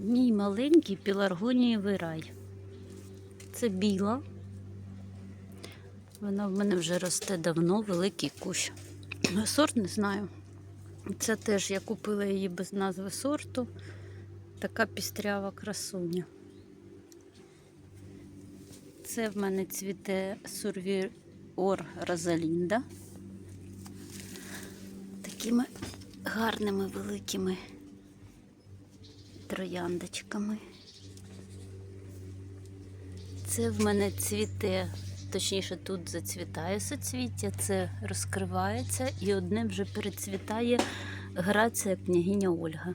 Мій маленький піларгонієвий рай. Це біла. Вона в мене вже росте давно, великий кущ. Сорт не знаю. Це теж я купила її без назви сорту. Така пістрява красуня. Це в мене цвіте сурвіор Розалінда. Такими гарними великими трояндочками. Це в мене цвіте, точніше, тут зацвітає соцвіття, це розкривається і одне вже перецвітає грація княгиня Ольга.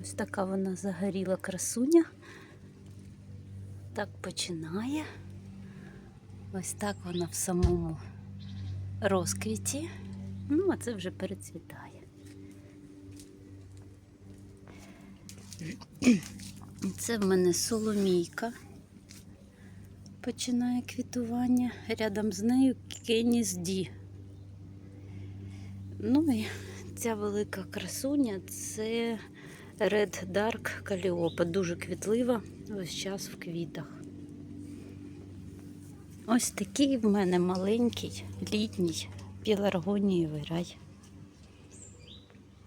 Ось така вона загоріла красуня. Так починає. Ось так вона в самому розквіті. Ну, а це вже перецвітає. Це в мене соломійка. Починає квітування. Рядом з нею Кеніс Ді. Ну і ця велика красуня це Red Dark Calliope. Дуже квітлива, весь час в квітах. Ось такий в мене маленький літній піларгонієвий рай.